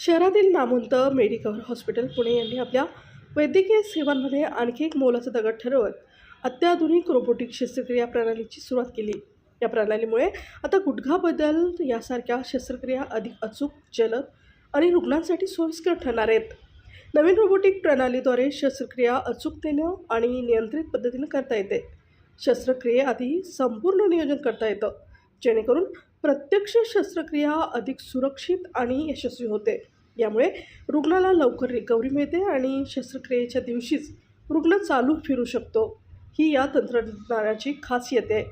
शहरातील नामवंत Medicover hospital Pune यांनी आपल्या वैद्यकीय सेवांमध्ये आणखी एक मोलाचा दगड ठरवत अत्याधुनिक रोबोटिक शस्त्रक्रिया प्रणालीची सुरुवात केली. या प्रणालीमुळे आता गुडघा बदल यासारख्या शस्त्रक्रिया अधिक अचूक जलद आणि रुग्णांसाठी सोयीस्कर ठरणार आहेत. नवीन रोबोटिक प्रणालीद्वारे शस्त्रक्रिया अचूकतेनं आणि नियंत्रित पद्धतीनं करता येते. शस्त्रक्रियेआधी संपूर्ण नियोजन करता येतं. जेणेकरून प्रत्यक्ष शस्त्रक्रिया अधिक सुरक्षित आणि यशस्वी होते. यामुळे रुग्णाला लवकर रिकव्हरी मिळते आणि शस्त्रक्रियेच्या दिवशीच रुग्ण चालू फिरू शकतो. ही या तंत्रज्ञानाची खासियत आहे.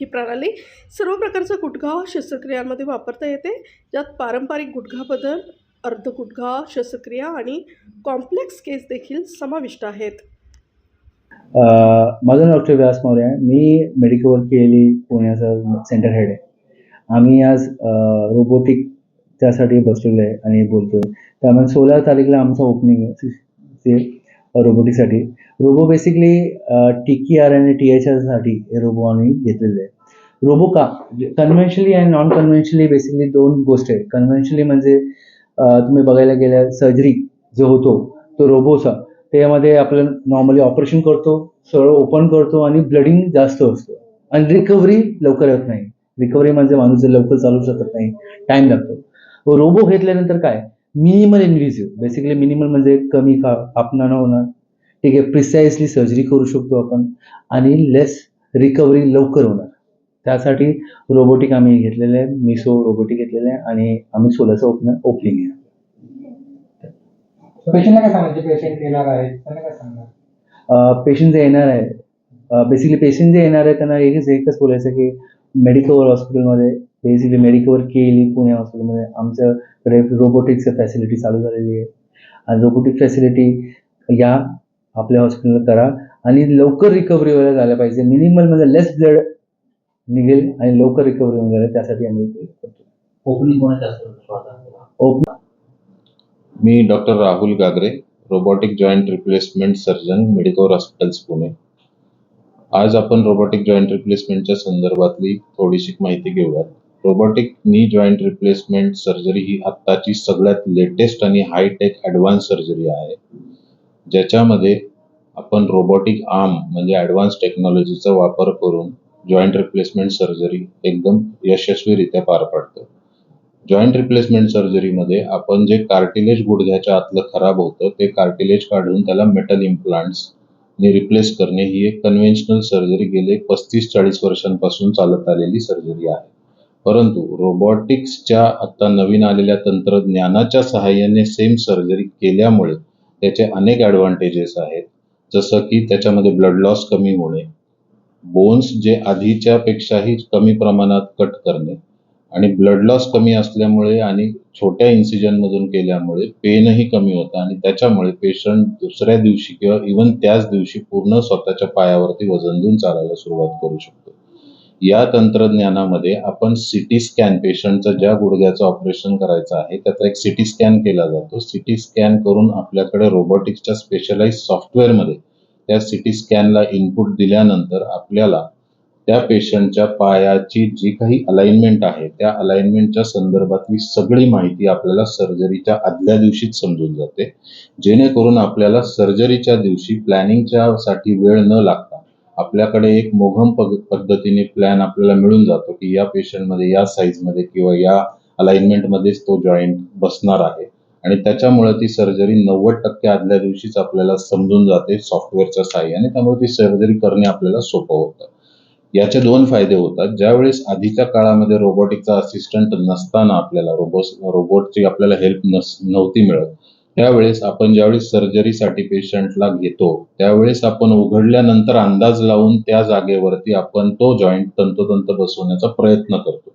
ही प्रणाली सर्व प्रकारचा गुटघा शस्त्रक्रियांमध्ये वापरता येते. ज्यात पारंपरिक गुडघा बदल अर्ध गुटघा शस्त्रक्रिया आणि कॉम्प्लेक्स केस देखील समाविष्ट आहेत. माझं नाव डॉक्टर व्यास मौर्य आहे. मी मेडिकल केली पुण्याचा सेंटर हेड आहे. आम्ही आज रोबोटिक त्यासाठी बसलेलो आहे आणि बोलतो आहे त्यामुळे सोळा तारीखला आमचं ओपनिंग आहे. ते रोबोटिकसाठी robo basically T K R आणि टी एच आरसाठी हे रोबो आम्ही घेतलेले आहे. रोबो का? कन्व्हेन्शनली आणि नॉन कन्व्हेन्शनली बेसिकली दोन गोष्टी आहेत कन्व्हेन्शनली म्हणजे तुम्ही बघायला गेल्या सर्जरी जो होतो तो रोबोचा त्यामध्ये आपलं नॉर्मली ऑपरेशन करतो सरळ ओपन करतो आणि ब्लडिंग जास्त असतो. आणि रिकव्हरी लवकर येत नाही. रिकव्हरी म्हणजे माणूस जर लवकर चालू शकत नाही टाइम लागतो. रोबो घेतल्यानंतर काय? मिनिमल इन्व्हिजिव्ह बेसिकली मिनिमल म्हणजे कमी का न होणार. ठीक आहे प्रिसाइसली सर्जरी करू शकतो आपण आणि लेस रिकव्हरी लवकर होणार. त्यासाठी रोबोटिक आम्ही घेतलेले आहे मिसो रोबोटिक घेतलेले आहे आणि आम्ही सोलाचं ओपन ओपनिंग आहे. पेशंटला काय सांगायचे? पेशंट येणार आहेत त्यांना काय सांगणार पेशंट जे येणार आहे बेसिकली पेशंट जे येणार आहे त्यांना एकच एकच बोलायचं की मेडिकवर हॉस्पिटलमध्ये बेसिकली मेडिकवर केली पुणे हॉस्पिटलमध्ये आमच्याकडे रोबोटिक्सचं फॅसिलिटी चालू झालेली आहे. आणि रोबोटिक फॅसिलिटी या आपल्या हॉस्पिटलला करा आणि लवकर रिकव्हरी व्हायला झाल्या पाहिजे. मिनिमल म्हणजे लेस ब्लड निघेल आणि लवकर रिकव्हरी होऊन त्यासाठी आम्ही करतो. ओपनिंग कोणाच्या मी doctor Rahul Gagare robotic joint replacement surgeon medical hospitals Pune. आज आपण रोबोटिक जॉईंट रिप्लेसमेंटच्या संदर्भातली थोडीशी माहिती घेऊयात. रोबोटिक नी जॉईंट रिप्लेसमेंट सर्जरी ही आत्ताची सगळ्यात लेटेस्ट आणि हायटेक ॲडव्हान्स सर्जरी आहे. ज्याच्यामध्ये आपण रोबोटिक आर्म म्हणजे ॲडव्हान्स टेक्नॉलॉजीचा वापर करून जॉईंट रिप्लेसमेंट सर्जरी एकदम यशस्वीरित्या पार पाडतो. जॉईंट रिप्लेसमेंट सर्जरीमध्ये आपण जे कार्टिलेज गुडघ्याच्या आतलं खराब होतं ते कार्टिलेज काढून त्याला मेटल इम्प्लांट्स ने रिप्लेस करणे ही एक कन्व्हेन्शनल सर्जरी गेले पस्तीस चाळीस वर्षांपासून चालत आलेली सर्जरी आहे. परंतु रोबोटिक्सच्या आता नवीन आलेल्या तंत्रज्ञानाच्या सहाय्याने सेम सर्जरी केल्यामुळे त्याचे अनेक ॲडव्हान्टेजेस आहेत. जसं की त्याच्यामध्ये ब्लड लॉस कमी होणे बोन्स जे आधीच्या पेक्षाही कमी प्रमाणात कट करणे आणि ब्लड लॉस कमी असल्यामुळे आणि छोट्या इन्सिजनमधून केल्यामुळे पेनही कमी होतं आणि त्याच्यामुळे पेशंट दुसऱ्या दिवशी किंवा इवन त्याच दिवशी पूर्ण स्वतःच्या पायावरती वजन देऊन चालायला सुरुवात करू शकतो. या तंत्रज्ञानामध्ये आपण सिटी स्कॅन पेशंटचं ज्या गुडघ्याचं ऑपरेशन करायचं आहे त्याचा एक सिटी स्कॅन केला जातो. सिटी स्कॅन करून आपल्याकडे रोबोटिक्सच्या स्पेशलाइज सॉफ्टवेअरमध्ये त्या सिटी स्कॅनला इनपुट दिल्यानंतर आपल्याला त्या पेशंटच्या पायाची जी काही अलाइनमेंट आहे त्या अलाइनमेंटच्या संदर्भातली सगळी माहिती आपल्याला सर्जरीच्या आदल्या दिवशीच समजून जाते. जेणेकरून आपल्याला सर्जरीच्या दिवशी प्लॅनिंगच्या साठी वेळ न लागता आपल्याकडे एक मोघम पद्धतीने प्लॅन आपल्याला मिळून जातो की या पेशंटमध्ये या साईजमध्ये किंवा या अलाइनमेंटमध्येच तो जॉईंट बसणार आहे. आणि त्याच्यामुळे ती सर्जरी नव्वद टक्के आदल्या दिवशीच आपल्याला समजून जाते सॉफ्टवेअरच्या साह्याने. त्यामुळे ती सर्जरी करणे आपल्याला सोपं होतं. याचे दोन फायदे होतात. ज्यावेळेस आधीच्या काळामध्ये रोबोटिकचा असिस्टंट नसताना आपल्याला रोबो रोबोटची आपल्याला हेल्प नस नव्हती मिळत त्यावेळेस आपण ज्यावेळेस सर्जरीसाठी पेशंटला घेतो त्यावेळेस आपण उघडल्यानंतर अंदाज लावून त्या जागेवरती आपण तो जॉईंट तंतोतंत बसवण्याचा प्रयत्न करतो.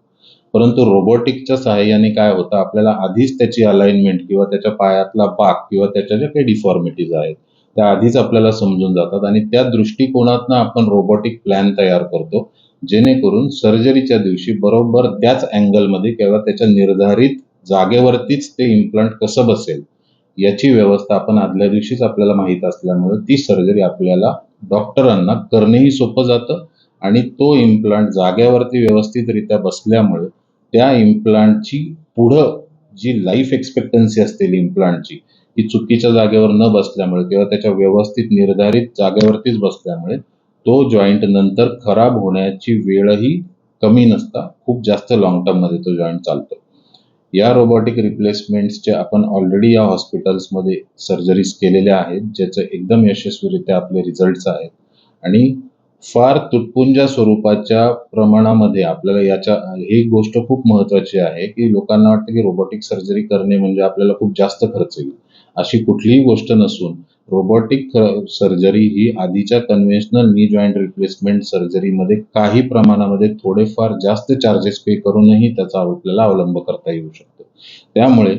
परंतु रोबोटिकच्या सहाय्याने काय होतं? आपल्याला आधीच त्याची अलाइनमेंट किंवा त्याच्या पायातला बाक किंवा त्याच्या ज्या काही डिफॉर्मिटीज आहेत त्या आधीच आपल्याला समजून जातात आणि त्या दृष्टिकोनातनं आपण रोबोटिक प्लॅन तयार करतो जेणेकरून सर्जरीच्या दिवशी बरोबर त्याच अँगलमध्ये किंवा त्याच्या निर्धारित जागेवरतीच ते इम्प्लांट कसं बसेल याची व्यवस्था आपण आदल्या दिवशीच आपल्याला माहीत असल्यामुळे ती सर्जरी आपल्याला डॉक्टरांना करणंही सोपं जातं आणि तो इम्प्लांट जागेवरती व्यवस्थितरित्या बसल्यामुळे त्या इम्प्लांटची पुढं जी लाईफ एक्सपेक्टन्सी असते इम्प्लांटची ही चुकीच्या जागेवर न बसल्यामुळे किंवा त्याच्या व्यवस्थित निर्धारित जागेवरतीच बसल्यामुळे तो जॉईंट नंतर खराब होण्याची वेळही कमी नसता. खूप जास्त लॉंग टर्ममध्ये तो जॉईंट चालतो. या रोबोटिक रिप्लेसमेंट्सचे आपण ऑलरेडी या हॉस्पिटल्समध्ये सर्जरीज केलेल्या आहेत ज्याचे एकदम यशस्वीरित्या आपले रिझल्ट्स आहेत आणि फार तुटपुंजा स्वरूपाच्या प्रमाणामध्ये आपल्याला याच्या ही गोष्ट खूप महत्वाची आहे की लोकांना वाटतं की रोबोटिक सर्जरी करणे म्हणजे आपल्याला खूप जास्त खर्च येईल. अशी कुठलीही गोष्ट नसून रोबोटिक सर्जरी ही आधीच्या कन्व्हेन्शनल नी जॉईंट रिप्लेसमेंट सर्जरीमध्ये काही प्रमाणामध्ये थोडेफार जास्त चार्जेस पे करूनही त्याचा आपल्याला अवलंब करता येऊ शकतो. त्यामुळे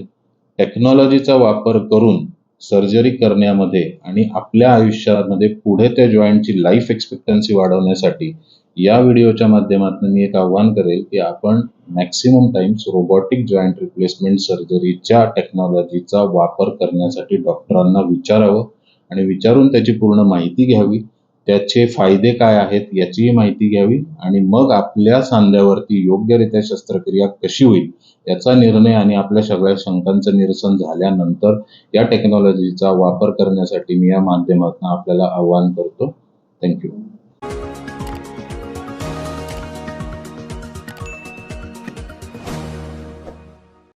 टेक्नॉलॉजीचा वापर करून सर्जरी करण्यामध्ये आणि आपल्या आयुष्यामध्ये पुढे त्या जॉईंटची लाईफ एक्सपेक्टन्सी वाढवण्यासाठी या व्हिडिओच्या माध्यमातून मी एक आव्हान करेल की आपण maximum times robotic joint replacement सर्जरीच्या टेक्नॉलॉजीचा वापर करण्यासाठी डॉक्टरांना विचारावं आणि विचारून त्याची पूर्ण माहिती घ्यावी. त्याचे फायदे काय आहेत याचीही माहिती घ्यावी आणि मग आपल्या सांध्यावरती योग्यरित्या शस्त्रक्रिया कशी होईल याचा निर्णय आणि आपल्या सगळ्या शंकांचं निरसन झाल्यानंतर या टेक्नॉलॉजीचा वापर करण्यासाठी मी या माध्यमातून आपल्याला आवाहन करतो. थँक्यू